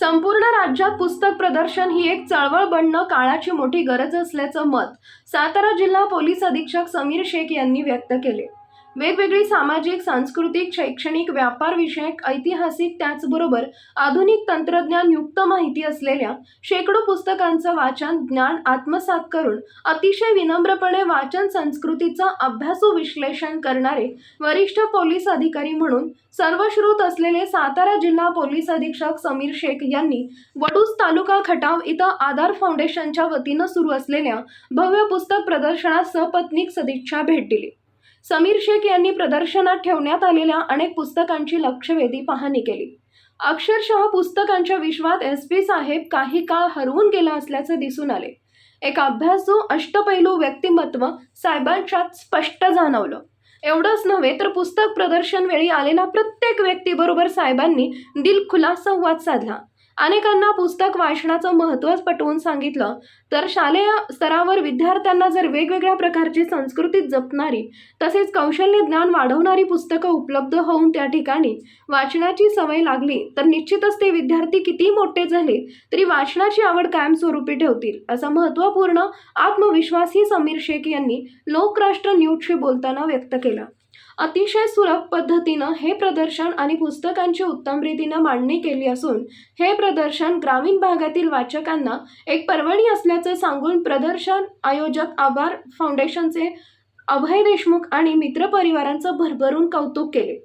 संपूर्ण राज्यात पुस्तक प्रदर्शन ही एक चळवळ बनणं काळाची मोठी गरज असल्याचं मत सातारा जिल्हा पोलीस अधीक्षक समीर शेख यांनी व्यक्त केले. वेगवेगळी सामाजिक सांस्कृतिक शैक्षणिक व्यापार विषयक ऐतिहासिक त्याचबरोबर आधुनिक तंत्रज्ञान युक्त माहिती असलेल्या शेकडो पुस्तकांचं वाचन ज्ञान आत्मसात करून अतिशय विनम्रपणे वाचन संस्कृतीचं अभ्यासू विश्लेषण करणारे वरिष्ठ पोलीस अधिकारी म्हणून सर्वश्रुत असलेले सातारा जिल्हा पोलीस अधीक्षक समीर शेख यांनी वडूस तालुका खटाव इथं आधार फाउंडेशनच्या वतीनं सुरू असलेल्या भव्य पुस्तक प्रदर्शनात सपत्नीक सदिच्छा भेट दिली. समीर शेख यांनी प्रदर्शनात ठेवण्यात आलेल्या अनेक पुस्तकांची लक्षवेधी पाहणी केली. अक्षरशः पुस्तकांच्या विश्वात एस पी साहेब काही काळ हरवून गेला असल्याचे दिसून आले. एक अभ्यासू अष्टपैलू व्यक्तिमत्व साहेबांच्यात स्पष्ट जाणवलं. एवढंच नव्हे तर पुस्तक प्रदर्शन वेळी आलेला प्रत्येक व्यक्तीबरोबर साहेबांनी दिलखुला संवाद साधला. अनेकांना पुस्तक वाचनाचं महत्त्वच पटवून सांगितलं. तर शालेय स्तरावर विद्यार्थ्यांना जर वेगवेगळ्या प्रकारची संस्कृती जपणारी तसेच कौशल्य ज्ञान वाढवणारी पुस्तकं उपलब्ध होऊन त्या ठिकाणी वाचनाची सवय लागली तर निश्चितच ते विद्यार्थी किती मोठे झाले तरी वाचनाची आवड कायमस्वरूपी ठेवतील असा महत्त्वपूर्ण आत्मविश्वासही समीर शेख यांनी लोकराष्ट्र न्यूजशी बोलताना व्यक्त केला. अतिशय सुलभ पद्धतीनं हे प्रदर्शन आणि पुस्तकांची उत्तम रीतीनं मांडणी केली असून हे प्रदर्शन ग्रामीण भागातील वाचकांना एक पर्वणी असल्याचं सांगून प्रदर्शन आयोजक आभार फाउंडेशनचे अभय देशमुख आणि मित्रपरिवारांचं भरभरून कौतुक केले.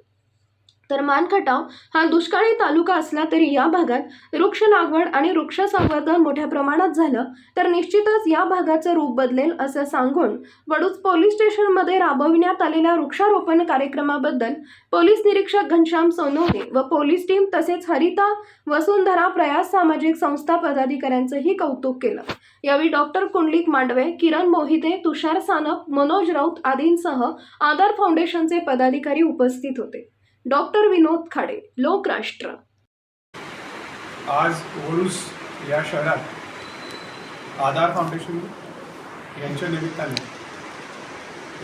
तर मानखटाव हा दुष्काळी तालुका असला तरी या भागात वृक्ष लागवड आणि वृक्ष संवर्धन मोठ्या प्रमाणात झालं तर निश्चितच या भागाचं रूप बदलेल असं सांगून वडूज पोलीस स्टेशनमध्ये राबविण्यात आलेल्या वृक्षारोपण कार्यक्रमाबद्दल पोलीस निरीक्षक घनश्याम सोनवणे व पोलीस टीम तसेच हरिता वसुंधरा प्रयास सामाजिक संस्था पदाधिकाऱ्यांचंही कौतुक केलं. यावेळी डॉक्टर कुंडलिक मांडवे किरण मोहिते तुषार सानप मनोज राऊत आदींसह आधार फाउंडेशनचे पदाधिकारी उपस्थित होते. डॉक्टर विनोद खाडे लोकराष्ट्र. आज ओरुस या शहरात आधार फाउंडेशन यांच्या निमित्ताने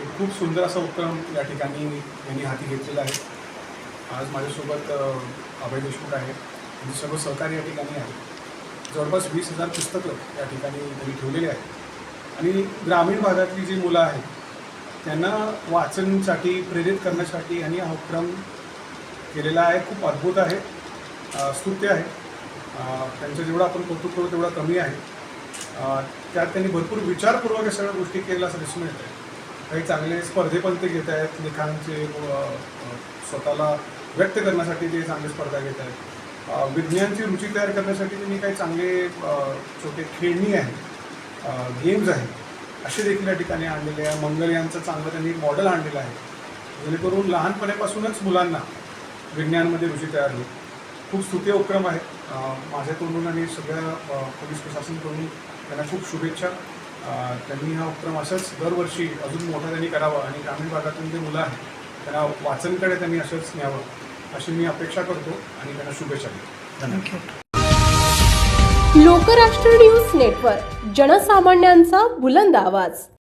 एक खूप सुंदर असा उपक्रम या ठिकाणी यांनी हाती घेतलेला आहे. आज माझ्यासोबत अभय देशमुख आहे आणि सर्व सहकारी या ठिकाणी आहे जवळपास वीस हजार पुस्तकं या ठिकाणी त्यांनी ठेवलेली आहेत. आणि ग्रामीण भागातली जी मुलं आहेत त्यांना वाचनसाठी प्रेरित करण्यासाठी आणि हा उपक्रम केलेला आहे खूप अद्भुत आहे. स्तुत्य आहे. त्यांचं जेवढं आपण कौतुक करू तेवढं कमी आहे. त्यात त्यांनी भरपूर विचारपूर्वक या सगळ्या गोष्टी केलेल्या असं दिसून येत आहे काही चांगले स्पर्धे पण ते घेत आहेत लेखांचे स्वतःला व्यक्त करण्यासाठी ते चांगले स्पर्धा घेत आहेत. विज्ञानची रुची तयार करण्यासाठी त्यांनी काही चांगले छोटे खेळणी आहेत गेम्स आहेत असे देखील या ठिकाणी आणलेले आहे. मंगलयानचं चांगलं त्यांनी मॉडेल आणलेलं आहे. जेणेकरून लहानपणापासूनच मुलांना विज्ञानमध्ये रुची तयार होईल. खूप स्तुत्य उपक्रम आहे. अं, माझ्या तोंडून आणि सगळ्या पोलीस प्रशासनाकडून त्यांना खूप शुभेच्छा. त्यांनी हा उपक्रम असंच दरवर्षी अजून मोठा त्यांनी करावा आणि ग्रामीण भागातून जे मुलं आहेत त्यांना वाचनकडे त्यांनी असंच न्यावं अशी मी अपेक्षा करतो आणि त्यांना शुभेच्छा देतो. धन्यवाद. लोकराष्ट्र न्यूज नेटवर्क जनसामान्यांचा बुलंद आवाज.